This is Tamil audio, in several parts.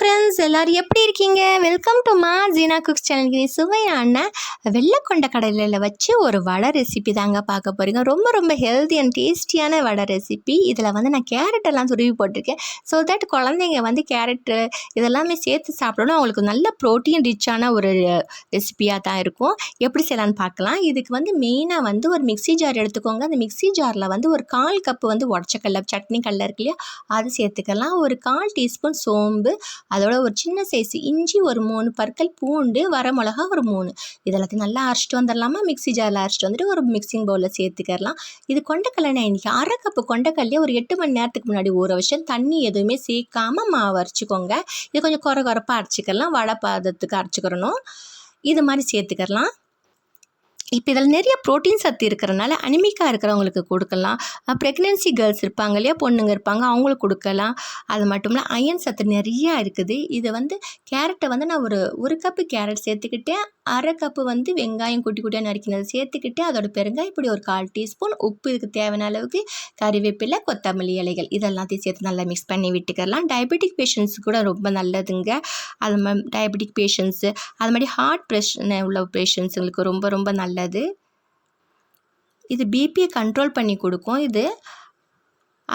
ஃப்ரெண்ட்ஸ் எல்லோரும் எப்படி இருக்கீங்க? வெல்கம் டு மா ஜீனா குக்ஸ் சேனலுக்கு சுவையான வெள்ளைக்கொண்ட கடலையில் வச்சு ஒரு வடை ரெசிபி தாங்க பார்க்க போகிறீங்க ரொம்ப ரொம்ப ஹெல்த்தி அண்ட் டேஸ்டியான வடை ரெசிபி இதில் வந்து நான் கேரட் எல்லாம் துருவி போட்டிருக்கேன். ஸோ தட் குழந்தைங்க வந்து கேரட்டு இதெல்லாமே சேர்த்து சாப்பிடணும். அவங்களுக்கு நல்ல ப்ரோட்டீன் ரிச்சான ஒரு ரெசிபியாக தான் இருக்கும். எப்படி செய்யலான்னு பார்க்கலாம். இதுக்கு வந்து மெயினாக வந்து ஒரு மிக்ஸி ஜார் எடுத்துக்கோங்க. அந்த மிக்ஸி ஜாரில் வந்து ஒரு கால் கப்பு வந்து உடச்சக்கல்ல சட்னி கல்ல இருக்கு இல்லையா? அது சேர்த்துக்கலாம். ஒரு கால் டீஸ்பூன் சோம்பு அதோட ஒரு சின்ன சைஸ் இஞ்சி ஒரு மூணு பற்கள் பூண்டு வர மிளகா ஒரு மூணு. இதெல்லாத்தையும் நல்லா அரைச்சிட்டு வந்துடலாமா மிக்ஸி ஜாரில் அரைச்சிட்டு வந்துட்டு ஒரு மிக்சிங் பவுலில் சேர்த்துக்கலாம் இது கொண்டக்கடலை இன்றைக்கி அரை கப்பு கொண்டக்கல்லையே ஒரு எட்டு மணி நேரத்துக்கு முன்னாடி ஊற வச்சு தண்ணி எதுவுமே சேர்க்காமல் மாவு அரைச்சிக்கோங்க. இது கொஞ்சம் குறை குறைப்பாக அரைச்சிக்கலாம் வடை பாதத்துக்கு அரைச்சிக்கிறணும். இது மாதிரி சேர்த்துக்கலாம் இப்போ இதில் நிறைய ப்ரோட்டீன் சத்து இருக்கிறனால அனிமிக்காக இருக்கிறவங்களுக்கு கொடுக்கலாம். ப்ரெக்னென்சி கேர்ள்ஸ் இருப்பாங்க இல்லையா? பொண்ணுங்க இருப்பாங்க அவங்களுக்கு கொடுக்கலாம். அது மட்டும் இல்லை அயன் சத்து நிறையா இருக்குது. இதை வந்து கேரட்டை வந்து நான் ஒரு ஒரு கப்பு கேரட் சேர்த்துக்கிட்டேன் அரை கப்பு வந்து வெங்காயம் குட்டி குட்டியாக நறுக்கினது சேர்த்துக்கிட்டு அதோட பெருங்காய் இப்படி ஒரு கால் டீஸ்பூன் உப்பு இதுக்கு தேவையான அளவுக்கு கறிவேப்பிலை கொத்தமல்லி இலைகள் இதெல்லாத்தையும் சேர்த்து நல்லா மிக்ஸ் பண்ணி விட்டுக்கலாம். டயபெட்டிக் பேஷண்ட்ஸ் கூட ரொம்ப நல்லதுங்க. அது மாதிரி டயபெட்டிக் பேஷண்ட்ஸு அது மாதிரி ஹார்ட் பிரச்சனை உள்ள பேஷண்ட்ஸுங்களுக்கு ரொம்ப ரொம்ப நல்லது. இது பிபியை கண்ட்ரோல் பண்ணி கொடுக்கும். இது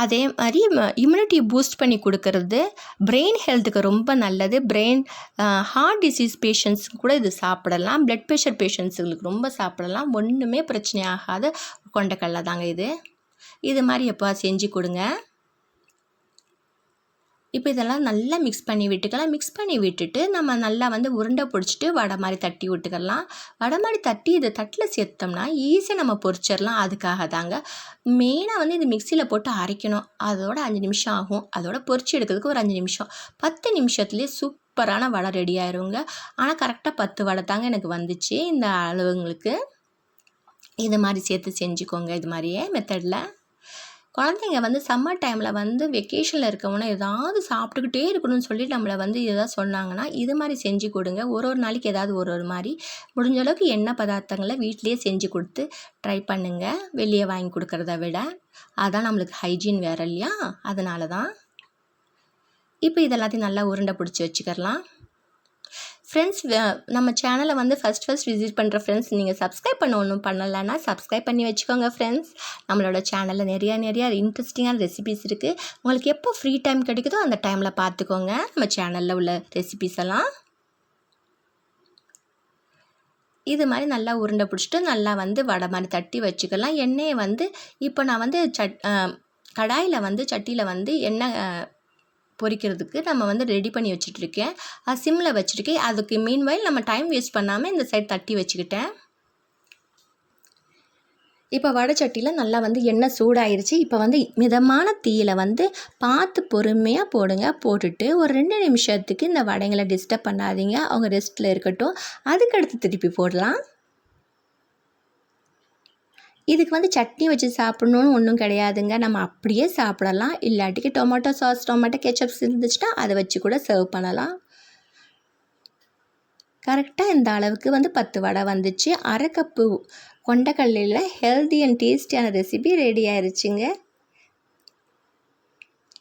அதே மாதிரி இம்யூனிட்டி பூஸ்ட் பண்ணி கொடுக்கறது. பிரெயின் ஹெல்த்துக்கு ரொம்ப நல்லது. பிரெயின் ஹார்ட் டிசீஸ் பேஷண்ட்ஸ் கூட இது சாப்பிடலாம். பிளட் ப்ரெஷர் பேஷண்ட்ஸுங்களுக்கு ரொம்ப சாப்பிடலாம். ஒன்றுமே பிரச்சனை ஆகாத கொண்டக்கடலை தாங்க இது. இது மாதிரி எப்போ செஞ்சு கொடுங்க. இப்போ இதெல்லாம் நல்லா மிக்ஸ் பண்ணி விட்டுக்கலாம். மிக்ஸ் பண்ணி விட்டுட்டு நம்ம நல்லா வந்து உருண்டை பிடிச்சிட்டு வடை மாதிரி தட்டி விட்டுக்கலாம். வடை மாதிரி தட்டி இதை தட்டில் சேர்த்தோம்னா ஈஸியாக நம்ம பொறிச்சிடலாம் அதுக்காக தாங்க. மெயினாக வந்து இது மிக்சியில் போட்டு அரைக்கணும். அதோட அஞ்சு நிமிஷம் ஆகும். அதோட பொறிச்சு எடுக்கிறதுக்கு ஒரு அஞ்சு நிமிஷம். பத்து நிமிஷத்துலேயே சூப்பரான வடை ரெடி ஆயிருங்க. ஆனால் கரெக்டாக பத்து வடை தாங்க எனக்கு வந்துச்சு. இந்த அளவுங்களுக்கு. இது மாதிரி சேர்த்து செஞ்சுக்கோங்க. இது மாதிரியே மெத்தடில் குழந்தைங்க வந்து சம்மர் டைமில் வந்து வெக்கேஷனில் இருக்கவனா ஏதாவது சாப்பிட்டுக்கிட்டே இருக்கணும்னு சொல்லி நம்மளை வந்து எதாவது சொன்னாங்கன்னா இது மாதிரி செஞ்சு கொடுங்க. ஒரு ஒரு நாளைக்கு ஏதாவது ஒரு ஒரு மாதிரி முடிஞ்ச அளவுக்கு எண்ணெய் பதார்த்தங்களை வீட்லேயே செஞ்சு கொடுத்து ட்ரை பண்ணுங்கள் வெளியே வாங்கி கொடுக்குறத விட. அதான் நம்மளுக்கு ஹைஜீன் வேறு இல்லையா? அதனால தான். இப்போ இதெல்லாத்தையும் நல்லா உருண்டை பிடிச்சி வச்சுக்கலாம் ஃப்ரெண்ட்ஸ் நம்ம சேனலை வந்து ஃபஸ்ட் ஃபஸ்ட் விசிட் பண்ணுற ஃப்ரெண்ட்ஸ் நீங்கள் சப்ஸ்கிரைப் பண்ண ஒன்றும் பண்ணலைன்னா சப்ஸ்கிரைப் பண்ணி வச்சுக்கோங்க ஃப்ரெண்ட்ஸ் நம்மளோட சேனலில் நிறையா நிறையா இன்ட்ரெஸ்டிங்கான ரெசிபிஸ் இருக்குது உங்களுக்கு எப்போ ஃப்ரீ டைம் கிடைக்குதோ அந்த டைமில் பார்த்துக்கோங்க. நம்ம சேனலில் உள்ள ரெசிபிஸ் எல்லாம். இது மாதிரி நல்லா உருண்டை பிடிச்சிட்டு நல்லா வந்து வடை மாதிரி தட்டி வச்சுக்கலாம். எண்ணெயை வந்து இப்போ நான் வந்து சட் கடாயில் வந்து சட்டியில் வந்து எண்ணெய் பொரிக்கிறதுக்கு நம்ம வந்து ரெடி பண்ணி வச்சுட்ருக்கேன் சிம்மில் வச்சுருக்கேன். அதுக்கு மீன்வைல் நம்ம டைம் வேஸ்ட் பண்ணாமல் இந்த சைடு தட்டி வச்சுக்கிட்டேன். இப்போ வடைச்சட்டியில் நல்லா வந்து எண்ணெய் சூடாயிருச்சு. இப்போ வந்து மிதமான தீயில் வந்து பார்த்து பொறுமையாக போடுங்க. போட்டுட்டு ஒரு ரெண்டு நிமிஷத்துக்கு இந்த வடைங்களை டிஸ்டர்ப் பண்ணாதீங்க. அவங்க ரெஸ்ட்டில் இருக்கட்டும். அதுக்கடுத்து திருப்பி போடலாம். இதுக்கு வந்து சட்னி வச்சு சாப்பிட்ணுன்னு ஒன்றும் கிடையாதுங்க. நம்ம அப்படியே சாப்பிடலாம். இல்லாட்டிக்கு டொமேட்டோ சாஸ் டொமேட்டோ கெச்சப்ஸ் இருந்துச்சுன்னா அதை வச்சு கூட சர்வ் பண்ணலாம். கரெக்டாக இந்த அளவுக்கு வந்து பத்து வடை வந்துச்சு. அரை கப்பு கொண்டக்கல்லையில் ஹெல்தி அண்ட் டேஸ்டியான ரெசிபி ரெடி ஆயிடுச்சுங்க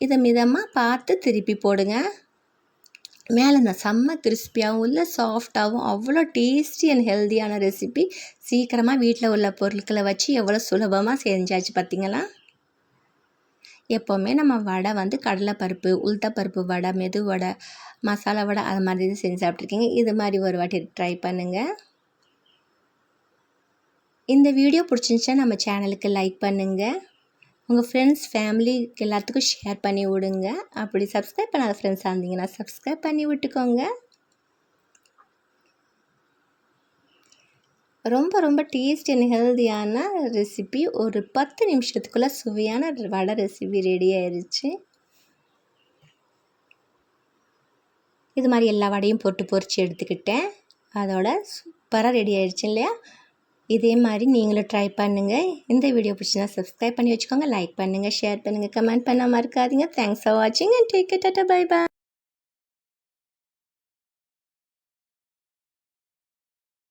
இதை மிதமாக பார்த்து திருப்பி போடுங்க. மேலே நான் செம்ம கிறிஸ்பியாகவும் உள்ள சாஃப்டாகவும் அவ்வளோ டேஸ்டி அண்ட் ஹெல்த்தியான ரெசிபி சீக்கிரமாக வீட்டில் உள்ள பொருட்களை வச்சு எவ்வளோ சுலபமாக செஞ்சாச்சு பார்த்திங்களா? எப்போவுமே நம்ம வடை வந்து கடலைப்பருப்பு உளுத்தப்பருப்பு வடை மெது வடை மசாலா வடை அது மாதிரி செஞ்சு சாப்பிட்ருக்கீங்க இது மாதிரி ஒரு வாட்டி ட்ரை பண்ணுங்கள் இந்த வீடியோ பிடிச்சிருந்துச்சா நம்ம சேனலுக்கு லைக் பண்ணுங்கள் உங்கள் ஃப்ரெண்ட்ஸ் ஃபேமிலிக்கு எல்லாத்துக்கும் ஷேர் பண்ணி விடுங்க. அப்படி சப்ஸ்கிரைப் பண்ணாத ஃப்ரெண்ட்ஸாக இருந்தீங்கன்னா சப்ஸ்கிரைப் பண்ணி விட்டுக்கோங்க. ரொம்ப ரொம்ப டேஸ்ட் அண்ட் ஹெல்த்தியான ரெசிபி ஒரு பத்து நிமிஷத்துக்குள்ளே சுவையான வடை ரெசிபி ரெடி ஆயிடுச்சு இது மாதிரி எல்லா வடையும் போட்டு பொறிச்சு எடுத்துக்கிட்டேன். அதோட சூப்பராக ரெடி ஆயிடுச்சு இல்லையா? இதே மாதிரி நீங்களும் ட்ரை பண்ணுங்கள் இந்த வீடியோ பிடிச்சினா சப்ஸ்கிரைப் பண்ணி வச்சுக்கோங்க லைக் பண்ணுங்கள் ஷேர் பண்ணுங்கள் கமெண்ட் பண்ண மறக்காதீங்க தேங்க்ஸ் ஃபார் வாட்சிங் and take tata bye bye